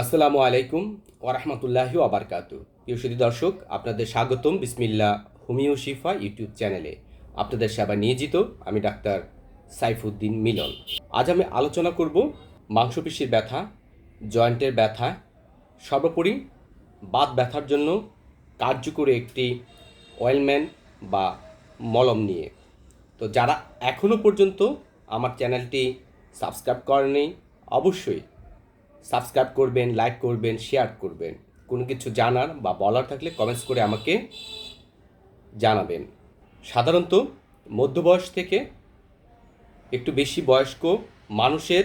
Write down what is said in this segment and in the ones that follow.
আসসালামু আলাইকুম ওরহমতুল্লাহি আবরকাতু প্রিয় সুদী দর্শক, আপনাদের স্বাগতম বিসমিল্লা হুমিও শিফা ইউটিউব চ্যানেলে। আপনাদের সেবা নিয়োজিত আমি ডাক্তার সাইফুদ্দিন মিলন। আজ আমি আলোচনা করব মাংসপেশির ব্যথা, জয়েন্টের ব্যথা, সর্বোপরি বাত ব্যথার জন্য কার্যকরী একটি অয়েলম্যান বা মলম নিয়ে। তো যারা এখনও পর্যন্ত আমার চ্যানেলটি সাবস্ক্রাইব করেনি অবশ্যই সাবস্ক্রাইব করবেন, লাইক করবেন শেয়ার করবেন। কোনো কিছু জানার বা বলার থাকলে কমেন্টস করে আমাকে জানাবেন। সাধারণত মধ্যবয়স থেকে একটু বেশি বয়স্ক মানুষের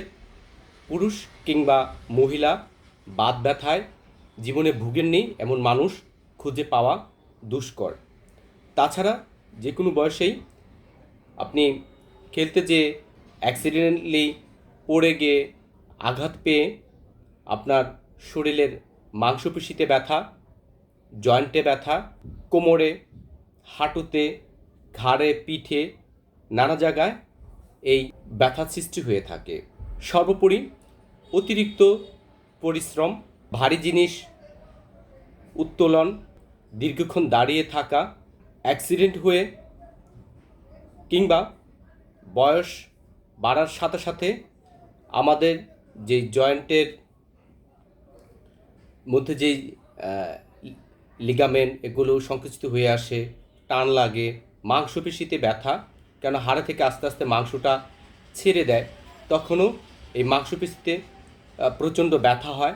পুরুষ কিংবা মহিলা বাদ ব্যথায় জীবনে ভুগেননি এমন মানুষ খুঁজে পাওয়া দুষ্কর। তাছাড়া যে কোনো বয়সেই আপনি খেলতে যে অ্যাক্সিডেন্টলি পড়ে গিয়ে আঘাত পেয়ে আপনার শরীরের মাংসপেশিতে ব্যথা, জয়েন্টে ব্যথা, কোমরে, হাঁটুতে, ঘাড়ে, পিঠে, নানা জায়গায় এই ব্যথার সৃষ্টি হয়ে থাকে। সর্বোপরি অতিরিক্ত পরিশ্রম, ভারী জিনিস, উত্তোলন, দীর্ঘক্ষণ দাঁড়িয়ে থাকা, অ্যাক্সিডেন্ট হয়ে কিংবা বয়স বাড়ার সাথে সাথে আমাদের যে জয়েন্টের মধ্যে যেই লিগামেন্ট এগুলো সংকুচিত হয়ে আসে, টান লাগে, মাংসপেশিতে ব্যথা কেন হাড়ে থেকে আস্তে আস্তে মাংসটা ছেড়ে দেয়, তখনও এই মাংসপেশিতে প্রচণ্ড ব্যথা হয়।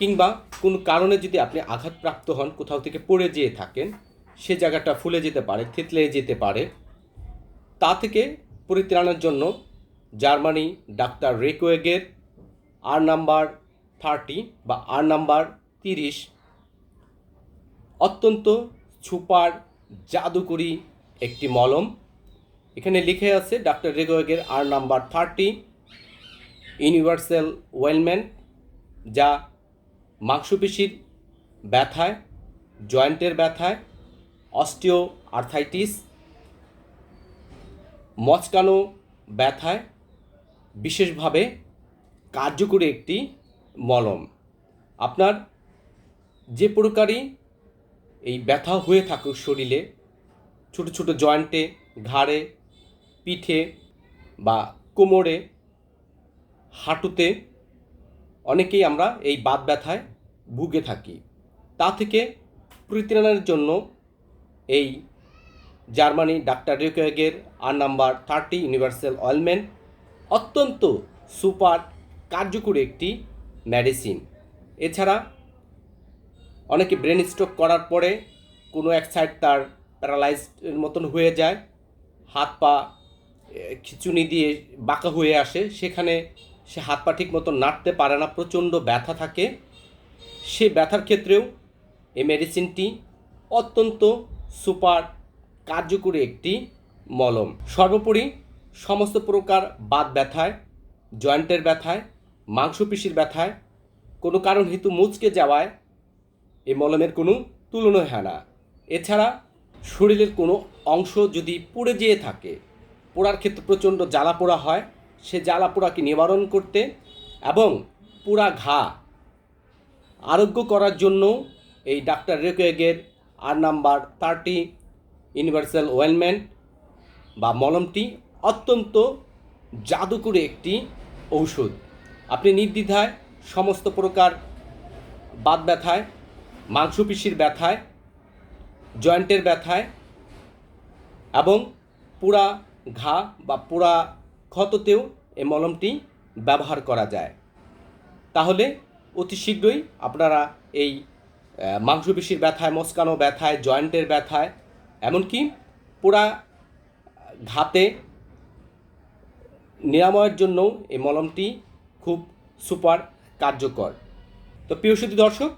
কিংবা কোনো কারণে যদি আপনি আঘাতপ্রাপ্ত হন, কোথাও থেকে পড়ে যেয়ে থাকেন, সে জায়গাটা ফুলে যেতে পারে, থেতলে যেতে পারে। তা থেকে পরিত্রাণের জন্য জার্মানি ডাক্তার রেকোয়েগের, আর নাম্বার থার্টি বা আর নাম্বার তিরিশ। অত্যন্ত সুপার, জাদুকরি একটি মলম। এখানে লিখে আছে ডাক্তার রেগোয়েগের আর নাম্বার থার্টি, ইউনিভার্সাল ওয়েলম্যান, যা মাংসপেশির ব্যথায়, জয়েন্টের ব্যথায় অস্টিও আর্থাইটিস মচকানো ব্যথায়, বিশেষভাবে কার্যকরী একটি মলম। আপনার যে প্রকারই এই ব্যথা হয়ে থাকুক শরীরে, ছোট ছোট জয়েন্টে, ঘাড়ে, পিঠে বা কোমরে, হাঁটুতে অনেকেই আমরা এই বাত ব্যথায় ভুগে থাকি। তা থেকে পরিত্রাণের জন্য এই Germany doctor রেকোয়েগের R number thirty universal ointment অত্যন্ত সুপার, কার্যকরী একটি মেডিসিন। এছাড়া অনেকে ব্রেন স্ট্রোক করার পরে কোনো এক সাইড তার প্যারালাইজড মতন হয়ে যায়। হাত পা খিচুনি দিয়ে বাঁকা হয়ে আসে। সেখানে সে হাত পা ঠিক মতো নাড়তে পারে না, প্রচণ্ড ব্যথা থাকে। সে ব্যথার ক্ষেত্রেও এই মেডিসিনটি অত্যন্ত সুপার কার্যকরী একটি মলম। সর্বোপরি সমস্ত প্রকার বাত ব্যথায়, জয়েন্টের ব্যথায় মাংসপেশির ব্যথায়, কোনো কারণ হেতু মুচকে যাওয়ায় এই মলমের কোনো তুলনা হয় না। এছাড়া শরীরের কোনো অংশ যদি পুড়ে যেয়ে থাকে, পোড়ার ক্ষেত্রে প্রচণ্ড জ্বালা পোড়া হয়, সে জ্বালা পোড়াকে নিবারণ করতে এবং পুরা ঘা আরোগ্য করার জন্য এই doctor রেকোয়েগের R number thirty universal ointment বা মলমটি অত্যন্ত জাদুকরী একটি ঔষধ। আপনি নির্দ্বিধায় সমস্ত প্রকার বাত ব্যথায়, মাংসপেশির ব্যথায়, জয়েন্টের ব্যথায় এবং পুরা ঘা বা পুরা ক্ষততেও এই মলমটি ব্যবহার করা যায়। তাহলে অতি শীঘ্রই আপনারা এই মাংসপেশির ব্যথায়, মস্কানো ব্যথায়, জয়েন্টের ব্যথায়, এমনকি পুরা ঘাতে নিরাময়ের জন্য এই মলমটি খুব সুপার কার্যকর। তো প্রিয় দর্শক,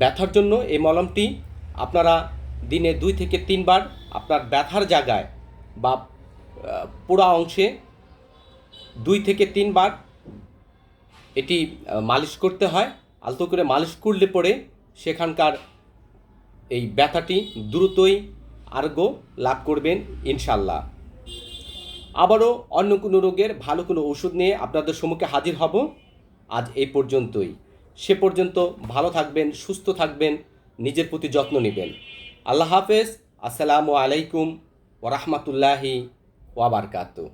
ব্যথার জন্য এই মলমটি আপনারা দিনে দুই থেকে তিনবার আপনার ব্যথার জায়গায় বা পুরা অংশে দুই থেকে তিনবার এটি মালিশ করতে হয়। আলতো করে মালিশ করলে পরে সেখানকার এই ব্যথাটি দ্রুতই আরোগ্য লাভ করবেন ইনশাল্লাহ। আবারও অন্য কোনো রোগের ভালো কোনো ওষুধ নিয়ে আপনাদের সম্মুখে হাজির হব। আজ এই পর্যন্তই। সে পর্যন্ত ভালো থাকবেন, সুস্থ থাকবেন, নিজের প্রতি যত্ন নেবেন। আল্লাহ হাফেজ, আসসালামু আলাইকুম ওরহমতুল্লাহি ওয়াবারকাতু